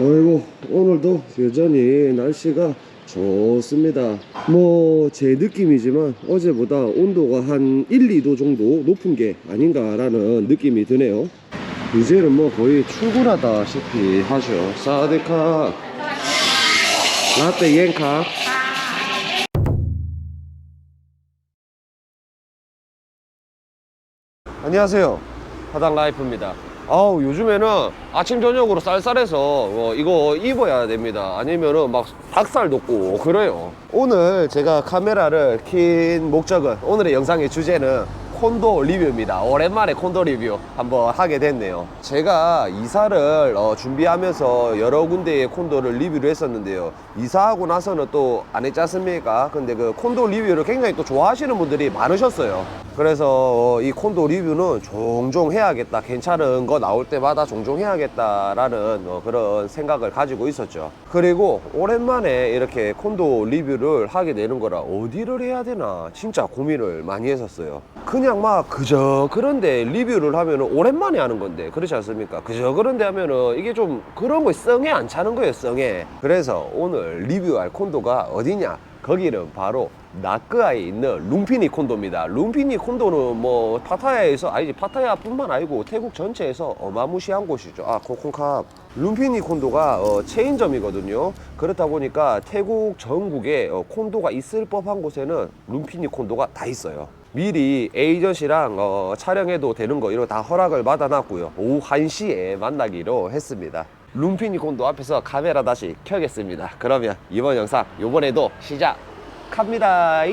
아이고 오늘도 여전히 날씨가 좋습니다. 뭐 제 느낌이지만 어제보다 온도가 한 1, 2도 정도 높은 게 아닌가 라는 느낌이 드네요. 이제는 뭐 거의 출근하다시피 하죠. 사드카 라떼 옌카. 안녕하세요. 하당 라이프입니다 아우 요즘에는 아침 저녁으로 쌀쌀해서 어, 이거 입어야 됩니다. 아니면은 막 닭살 돋고 그래요. 오늘 제가 카메라를 킨 목적은 오늘의 영상의 주제는 콘도 리뷰입니다. 오랜만에 콘도 리뷰 한번 하게 됐네요. 제가 이사를 어, 준비하면서 여러 군데의 콘도를 리뷰를 했었는데요. 이사하고 나서는 또 안 했지 않습니까? 근데 그 콘도 리뷰를 굉장히 또 좋아하시는 분들이 많으셨어요 그래서 어, 이 콘도 리뷰는 종종 해야겠다. 괜찮은 거 나올 때마다 종종 해야겠다라는 어, 그런 생각을 가지고 있었죠. 그리고 오랜만에 이렇게 콘도 리뷰를 하게 되는 거라 어디를 해야 되나 진짜 고민을 많이 했었어요. 그냥 막 그저 그런데 리뷰를 하면은 오랜만에 하는 건데 그렇지 않습니까? 그저 그런데 하면은 이게 좀 그런 거 썽에 안 차는 거예요 썽에. 그래서 오늘 리뷰할 콘도가 어디냐? 거기는 바로 나크아에 있는 룸피니 콘도입니다. 룸피니 콘도는 뭐 파타야에서 아니지 파타야뿐만 아니고 태국 전체에서 어마무시한 곳이죠. 아 코콘캅 룸피니 콘도가 어, 체인점이거든요. 그렇다 보니까 태국 전국에 어, 콘도가 있을 법한 곳에는 룸피니 콘도가 다 있어요. 미리 에이전시랑 어, 촬영해도 되는 거 이런 거 다 허락을 받아놨고요. 오후 1시에 만나기로 했습니다. 룸피니 콘도 앞에서 카메라 다시 켜겠습니다. 그러면 이번 영상 요번에도 시작 합니다.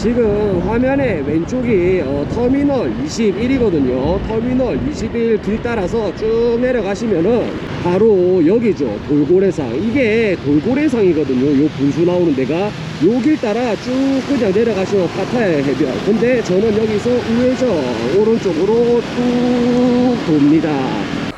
지금 화면에 왼쪽이 어, 터미널 21이거든요. 터미널 21 길 따라서 쭉 내려가시면은 바로 여기죠. 돌고래상. 이게 돌고래상이거든요. 요 분수 나오는 데가 요길 따라 쭉 그냥 내려가시면 파타야 해변. 근데 저는 여기서 우회전 오른쪽으로 뚝 돕니다.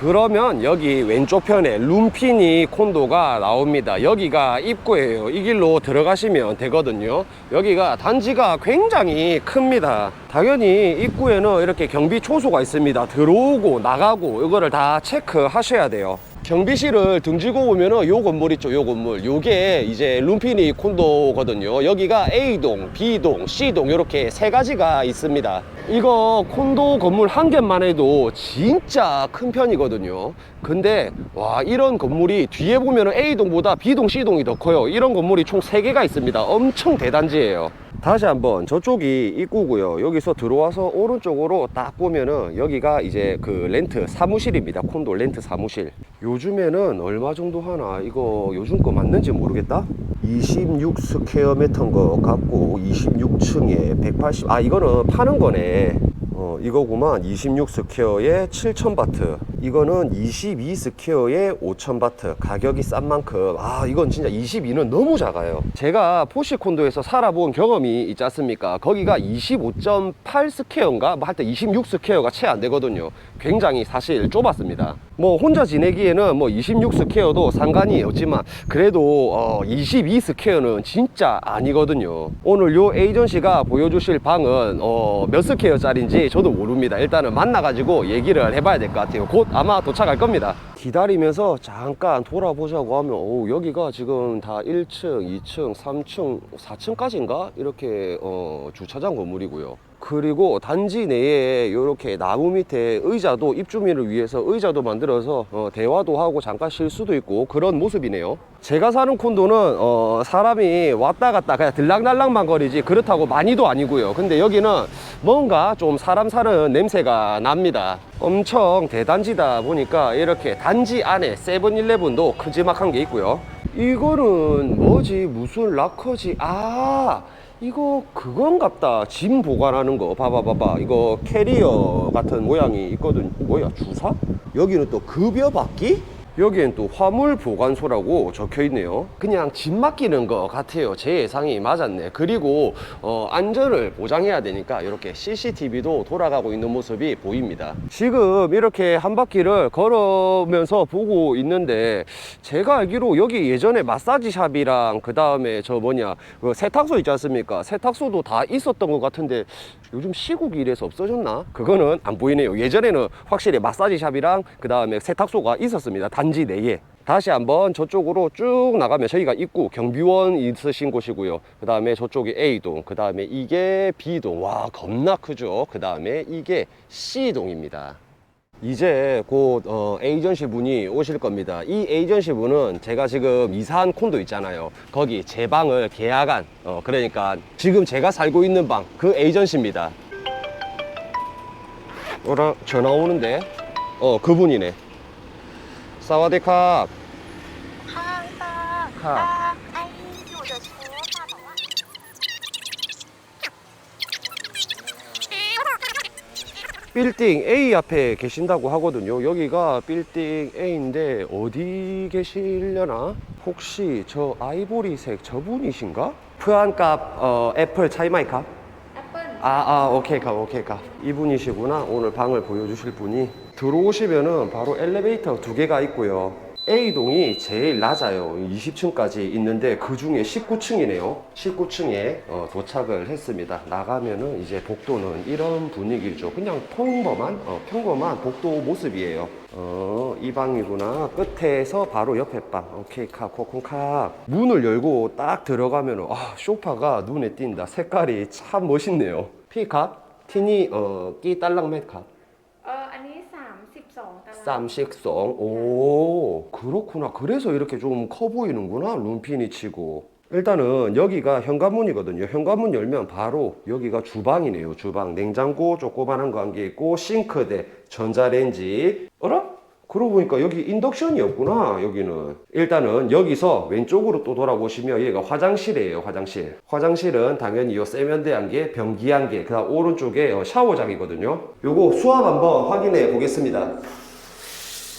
그러면 여기 왼쪽 편에 룸피니 콘도가 나옵니다. 여기가 입구예요. 이 길로 들어가시면 되거든요. 여기가 단지가 굉장히 큽니다. 당연히 입구에는 이렇게 경비 초소가 있습니다. 들어오고 나가고 이거를 다 체크하셔야 돼요. 경비실을 등지고 보면은 요 건물 있죠, 요 건물. 요게 이제 룸피니 콘도거든요. 여기가 A동, B동, C동 이렇게 세 가지가 있습니다. 이거 콘도 건물 한 개만 해도 진짜 큰 편이거든요. 근데 와 이런 건물이 뒤에 보면은 A동보다 B동, C동이 더 커요. 이런 건물이 총 세 개가 있습니다. 엄청 대단지예요. 다시 한번 저쪽이 입구고요. 여기서 들어와서 오른쪽으로 딱 보면은 여기가 이제 그 렌트 사무실입니다. 콘도 렌트 사무실. 요즘에는 얼마 정도 하나 이거 요즘 거 맞는지 모르겠다. 26 스퀘어 미터인 것 같고 26층에 180. 아 이거는 파는 거네. 어, 이거구만. 26 스퀘어에 7,000 바트. 이거는 22 스퀘어에 5,000 바트. 가격이 싼 만큼. 아, 이건 진짜 22는 너무 작아요. 제가 포시 콘도에서 살아본 경험이 있지 않습니까? 거기가 25.8 스퀘어인가? 뭐 하여튼 26 스퀘어가 채 안 되거든요. 굉장히 사실 좁았습니다. 뭐 혼자 지내기에는 뭐 26 스퀘어도 상관이 없지만 그래도 어, 22 스퀘어는 진짜 아니거든요. 오늘 요 에이전시가 보여주실 방은 어, 몇 스퀘어짜리인지 저도 모릅니다. 일단은 만나가지고 얘기를 해봐야 될 것 같아요. 곧 아마 도착할 겁니다. 기다리면서 잠깐 돌아보자고 하면 오, 여기가 지금 다 1층, 2층, 3층, 4층까지인가 이렇게 어, 주차장 건물이고요. 그리고 단지 내에 이렇게 나무 밑에 의자도 입주민을 위해서 의자도 만들어서 어, 대화도 하고 잠깐 쉴 수도 있고 그런 모습이네요. 제가 사는 콘도는 어, 사람이 왔다 갔다 그냥 들락날락만 거리지 그렇다고 많이도 아니고요. 근데 여기는 뭔가 좀 사람 사는 냄새가 납니다. 엄청 대단지다 보니까 이렇게 단지 안에 세븐일레븐도 크지막한 게 있고요. 이거는 뭐지? 무슨 락커지? 아! 이거 그건갑다 짐 보관하는 거 봐봐 봐봐 이거 캐리어 같은 모양이 있거든 뭐야 주사? 여기는 또 급여 받기? 여기엔 또 화물 보관소라고 적혀 있네요. 그냥 집 맡기는 것 같아요. 제 예상이 맞았네. 그리고 어, 안전을 보장해야 되니까 이렇게 CCTV도 돌아가고 있는 모습이 보입니다. 지금 이렇게 한 바퀴를 걸으면서 보고 있는데 제가 알기로 여기 예전에 마사지 샵이랑 그 다음에 저 뭐냐 그 세탁소 있지 않습니까? 세탁소도 다 있었던 것 같은데 요즘 시국이 이래서 없어졌나? 그거는 안 보이네요. 예전에는 확실히 마사지 샵이랑 그 다음에 세탁소가 있었습니다. 단지 내에. 다시 한번 저쪽으로 쭉 나가면 저희가 입구 경비원 있으신 곳이고요. 그 다음에 저쪽이 A동, 그 다음에 이게 B동. 와 겁나 크죠. 그 다음에 이게 C동입니다. 이제 곧 어, 에이전시 분이 오실 겁니다. 이 에이전시 분은 제가 지금 이사한 콘도 있잖아요. 거기 제 방을 계약한 어, 그러니까 지금 제가 살고 있는 방 그 에이전시입니다. 어라 전화 오는데 어 그분이네. 사와디 카. 카카 빌딩 A 앞에 계신다고 하거든요. 여기가 빌딩 A인데 어디 계시려나? 혹시 저 아이보리색 저분이신가? 표안값 어, 애플 차이마이카? 아아 오케이 값 오케이 값 이분이시구나. 오늘 방을 보여주실 분이. 들어오시면은 바로 엘리베이터 두 개가 있고요. A동이 제일 낮아요. 20층까지 있는데 그 중에 19층이네요. 19층에 어, 도착을 했습니다. 나가면은 이제 복도는 이런 분위기죠. 그냥 평범한, 어, 평범한 복도 모습이에요. 어, 이 방이구나. 끝에서 바로 옆에 방. 오케이, 카, 코콘카. 문을 열고 딱 들어가면은, 아, 쇼파가 눈에 띈다. 색깔이 참 멋있네요. 피 카? 티니, 어, 끼 딸랑 메 카? 어, 아니. 쌈식성. 오, 그렇구나. 그래서 이렇게 좀 커 보이는구나. 룸피니 치고. 일단은 여기가 현관문이거든요. 현관문 열면 바로 여기가 주방이네요. 주방. 냉장고 조그만한 개 있고, 싱크대, 전자레인지. 어라? 그러고 보니까 여기 인덕션이 없구나, 여기는. 일단은 여기서 왼쪽으로 또 돌아보시면 여기가 화장실이에요, 화장실. 화장실은 당연히 이 세면대 한 개, 변기 한 개, 그 다음 오른쪽에 어, 샤워장이거든요. 요거 수압 한번 확인해 보겠습니다.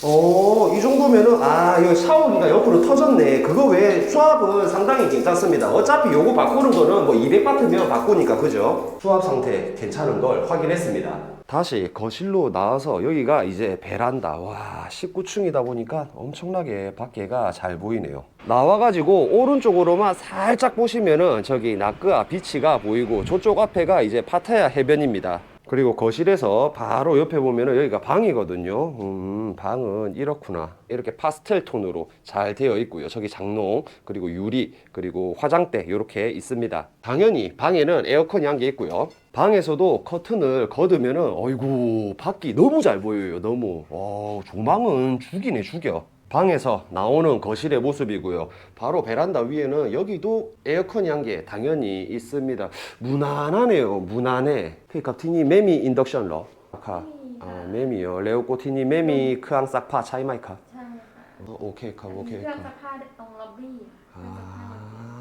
어, 이 정도면은, 아, 이거 샤워기가 옆으로 터졌네. 그거 외에 수압은 상당히 괜찮습니다. 어차피 요거 바꾸는 거는 뭐 200바트면 바꾸니까, 그죠? 수압 상태 괜찮은 걸 확인했습니다. 다시 거실로 나와서 여기가 이제 베란다. 와, 19층이다 보니까 엄청나게 밖에가 잘 보이네요. 나와가지고 오른쪽으로만 살짝 보시면은 저기 나크아 비치가 보이고 저쪽 앞에가 이제 파타야 해변입니다. 그리고 거실에서 바로 옆에 보면은 여기가 방이거든요. 음, 방은 이렇구나. 이렇게 파스텔 톤으로 잘 되어 있고요. 저기 장롱, 그리고 유리, 그리고 화장대 이렇게 있습니다. 당연히 방에는 에어컨이 한 개 있고요. 방에서도 커튼을 걷으면은 어이구 밖이 너무 잘 보여요. 너무. 와, 조망은 죽이네 죽여. 방에서 나오는 거실의 모습이고요. 바로 베란다 위에는 여기도 에어컨이 한 개 당연히 있습니다. 무난하네요. 무난해. 그러니까 티니 매미 인덕션러. 카. 아, 매미요. 레오꼬 티니 매미 크앙 싹파 차이마이카. ใช่ค่ะ 어, 오케이 카 มี 오케이 เครื่อง 카. ซักผ้าตรงล็อบบี้อะเครื่องซักผ้า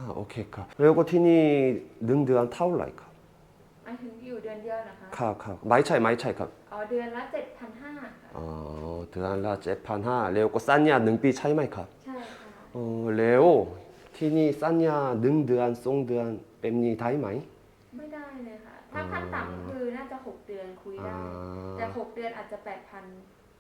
아, 오케이 카. 레오꼬 티니 능드한 타올라이카. หมายถึงอยู่เดือนเดียวนะคะ 카 카. 마이 차이 마이 차이 카. อ๋อเดือนละ 7,500ค่ะ 어, 드한라 제판하 레오꼬 싼냐 능비 차이마이카. ใช่ค่ะ 어, 레오 티니 싼냐 능드한 송드한 뺨니 다이마이. ไม่ได้เลยค่ะ ถ้าขั้นต่ำคือน่าจะ 6 เดือนคุยได้ แต่ 아, 6 เดือนอาจจะ 8,000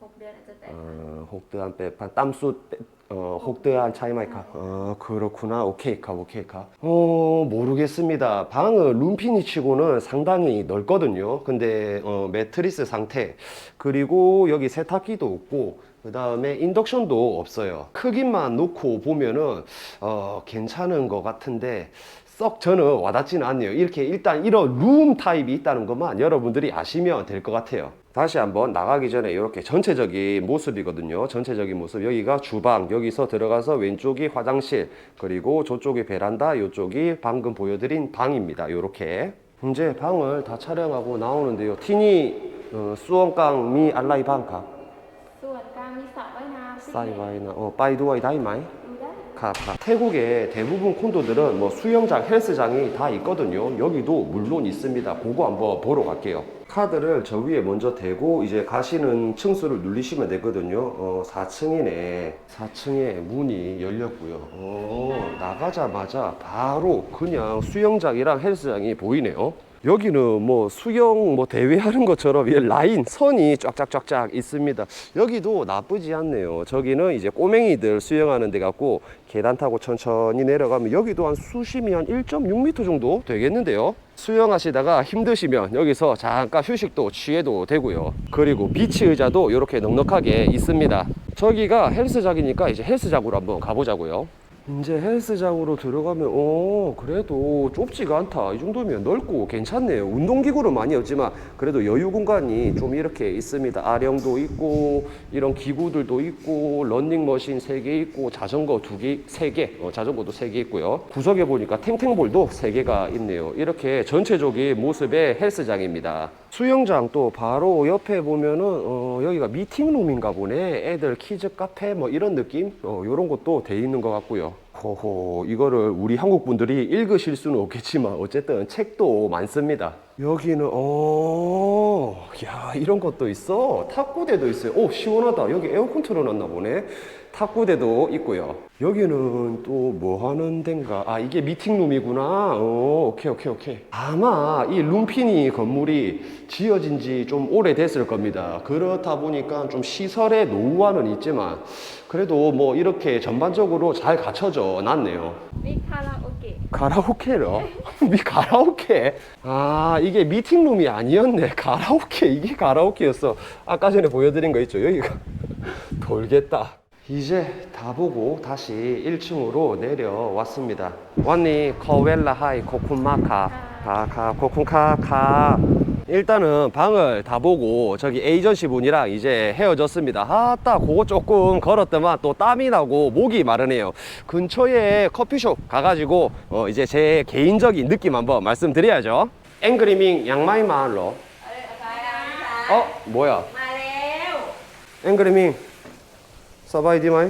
6 เดือนอาจจะ 8,000 어, 혹드한 빼판 땀수 빼- 어, 혹드한 차이마이카. 어, 그렇구나. 오케이카, 오케이카. 어, 모르겠습니다. 방은 룸피니 치고는 상당히 넓거든요. 근데 어, 매트리스 상태 그리고 여기 세탁기도 없고 그 다음에 인덕션도 없어요. 크기만 놓고 보면은 어, 괜찮은 것 같은데 썩 저는 와닿지는 않네요. 이렇게 일단 이런 룸 타입이 있다는 것만 여러분들이 아시면 될 것 같아요. 다시 한번 나가기 전에 이렇게 전체적인 모습이거든요. 전체적인 모습. 여기가 주방, 여기서 들어가서 왼쪽이 화장실, 그리고 저쪽이 베란다, 이쪽이 방금 보여드린 방입니다. 이렇게. 이제 방을 다 촬영하고 나오는데요. 티니 어, 수원강미 알라이 방카. 수원강미 사이바이나. 사이바이나. 어, 빠이두와이 다이마이. 카, 카. 태국의 대부분 콘도들은 뭐 수영장, 헬스장이 다 있거든요. 여기도 물론 있습니다. 그거 한번 보러 갈게요. 카드를 저 위에 먼저 대고 이제 가시는 층수를 누르시면 되거든요. 어, 4층이네. 4층에 문이 열렸고요. 어, 나가자마자 바로 그냥 수영장이랑 헬스장이 보이네요. 여기는 뭐 수영 뭐 대회 하는 것처럼 이 라인 선이 쫙쫙쫙쫙 있습니다. 여기도 나쁘지 않네요. 저기는 이제 꼬맹이들 수영하는 데 같고 계단 타고 천천히 내려가면 여기도 한 수심이 한 1.6m 정도 되겠는데요. 수영하시다가 힘드시면 여기서 잠깐 휴식도 취해도 되고요. 그리고 비치 의자도 이렇게 넉넉하게 있습니다. 저기가 헬스장이니까 이제 헬스장으로 한번 가보자고요. 이제 헬스장으로 들어가면 어 그래도 좁지가 않다. 이 정도면 넓고 괜찮네요. 운동기구는 많이 없지만 그래도 여유 공간이 좀 이렇게 있습니다. 아령도 있고 이런 기구들도 있고 런닝머신 3개 있고 자전거 2개 3개 어, 자전거도 3개 있고요. 구석에 보니까 탱탱볼도 3개가 있네요. 이렇게 전체적인 모습의 헬스장입니다. 수영장 또 바로 옆에 보면은 어, 여기가 미팅룸인가 보네. 애들 키즈 카페 뭐 이런 느낌? 어, 이런 것도 돼 있는 것 같고요 호호 이거를 우리 한국 분들이 읽으실 수는 없겠지만 어쨌든 책도 많습니다. 여기는 어야 이런 것도 있어? 탁구대도 있어요. 오 시원하다. 여기 에어컨 틀어놨나 보네 탁구대도 있고요. 여기는 또 뭐 하는 데인가? 아, 이게 미팅룸이구나. 오, 오케이, 오케이, 오케이. 아마 이 룸피니 건물이 지어진 지 좀 오래됐을 겁니다. 그렇다 보니까 좀 시설의 노후화는 있지만, 그래도 뭐 이렇게 전반적으로 잘 갖춰져 놨네요. 네, 카라오케. 가라오케요? 미 가라오케? 아, 이게 미팅룸이 아니었네. 가라오케. 이게 가라오케였어. 아까 전에 보여드린 거 있죠. 여기가. 돌겠다. 이제 다 보고 다시 1층으로 내려왔습니다. 왔니 커웰라 하이 코쿤마카. 가가 코쿤카 카. 일단은 방을 다 보고 저기 에이전시 분이랑 이제 헤어졌습니다. 아따 그거 조금 걸었더만 또 땀이 나고 목이 마르네요. 근처에 커피숍 가가지고 어 이제 제 개인적인 느낌 한번 말씀드려야죠. 앵그리밍 양마이 마을로. 어, 어 뭐야? 앵그리밍. 서바이 디마이.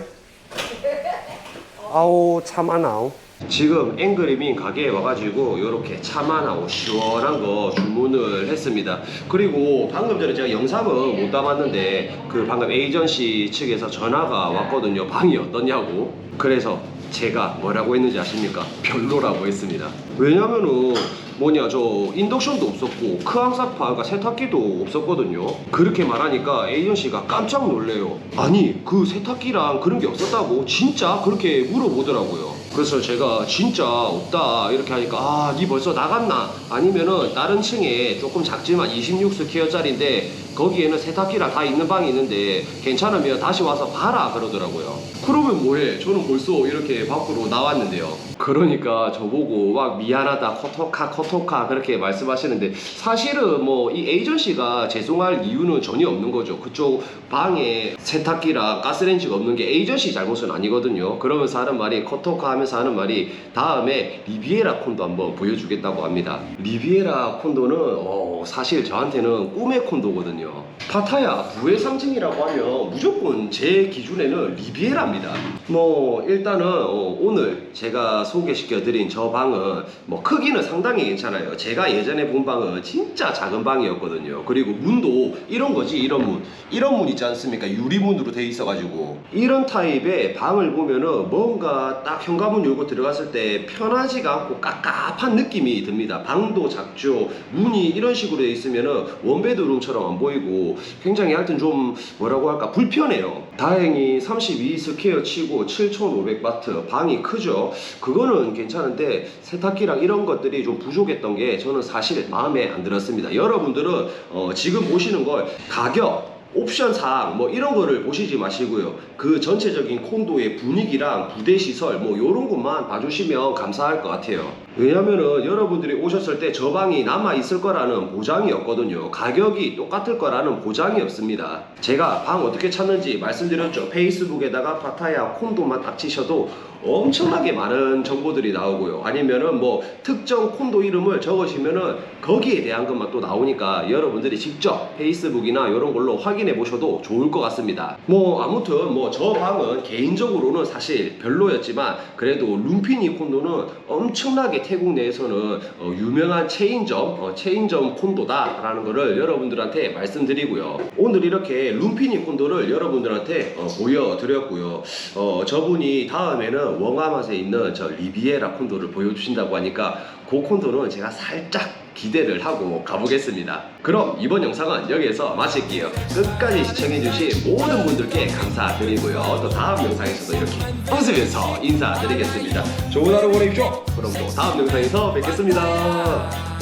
아우 참아나오. 지금 앵그리밍 가게에 와가지고 이렇게 참아나오 시원한 거 주문을 했습니다. 그리고 방금 전에 제가 영상은 못 담았는데 그 방금 에이전시 측에서 전화가 왔거든요. 방이 어떻냐고. 그래서 제가 뭐라고 했는지 아십니까? 별로라고 했습니다. 왜냐면은 뭐냐 저 인덕션도 없었고 크항사파 그러니까 세탁기도 없었거든요. 그렇게 말하니까 에이전시가 깜짝 놀래요. 아니 그 세탁기랑 그런 게 없었다고 진짜 그렇게 물어보더라고요. 그래서 제가 진짜 없다 이렇게 하니까 아니 벌써 나갔나? 아니면은 다른 층에 조금 작지만 26스퀘어짜리인데 거기에는 세탁기랑 다 있는 방이 있는데 괜찮으면 다시 와서 봐라 그러더라고요. 그러면 뭐해? 저는 벌써 이렇게 밖으로 나왔는데요. 그러니까 저보고 막 미안하다 커터카 커터카 그렇게 말씀하시는데 사실은 뭐 이 에이전시가 죄송할 이유는 전혀 없는 거죠. 그쪽 방에 세탁기랑 가스레인지가 없는 게 에이전시 잘못은 아니거든요. 그러면서 하는 말이 커터카 하면서 하는 말이 다음에 리비에라 콘도 한번 보여주겠다고 합니다. 리비에라 콘도는 어, 사실 저한테는 꿈의 콘도거든요 파타야 부의 상징이라고 하면 무조건 제 기준에는 리비에라입니다. 뭐 일단은 어, 오늘 제가 소개시켜 드린 저 방은 뭐 크기는 상당히 괜찮아요. 제가 예전에 본 방은 진짜 작은 방이었거든요. 그리고 문도 이런 거지 이런 문. 이런 문 있지 않습니까? 유리문으로 돼 있어 가지고. 이런 타입의 방을 보면은 뭔가 딱 현관문 열고 들어갔을 때 편하지가 않고 깝깝한 느낌이 듭니다. 방도 작죠. 문이 이런 식으로 돼 있으면은 원베드룸처럼 안 보이 고 굉장히 하여튼 좀 뭐라고 할까 불편해요 다행히 32 스퀘어 치고 7500바트 방이 크죠 그거는 괜찮은데 세탁기랑 이런 것들이 좀 부족했던 게 저는 사실 마음에 안 들었습니다 여러분들은 어, 지금 보시는 걸 가격 옵션 사항 뭐 이런 거를 보시지 마시고요. 그 전체적인 콘도의 분위기랑 부대 시설 뭐 이런 것만 봐주시면 감사할 것 같아요. 왜냐면은 여러분들이 오셨을 때 저 방이 남아 있을 거라는 보장이 없거든요. 가격이 똑같을 거라는 보장이 없습니다. 제가 방 어떻게 찾는지 말씀드렸죠. 페이스북에다가 파타야 콘도만 딱 치셔도 엄청나게 많은 정보들이 나오고요. 아니면은 뭐 특정 콘도 이름을 적으시면은 거기에 대한 것만 또 나오니까 여러분들이 직접 페이스북이나 이런 걸로 확인해 보셔도 좋을 것 같습니다. 뭐 아무튼 뭐 저 방은 개인적으로는 사실 별로였지만 그래도 룸피니 콘도는 엄청나게 태국 내에서는 어, 유명한 체인점, 어, 체인점 콘도다라는 거를 여러분들한테 말씀드리고요. 오늘 이렇게 룸피니 콘도를 여러분들한테 어, 보여드렸고요. 어, 저분이 다음에는 원가맛에 있는 저 리비에라 콘도를 보여주신다고 하니까 그 콘도는 제가 살짝 기대를 하고 가보겠습니다. 그럼 이번 영상은 여기에서 마칠게요. 끝까지 시청해주신 모든 분들께 감사드리고요. 또 다음 영상에서도 이렇게 웃으면서 인사드리겠습니다. 좋은 하루 보내십시오. 그럼 또 다음 영상에서 뵙겠습니다.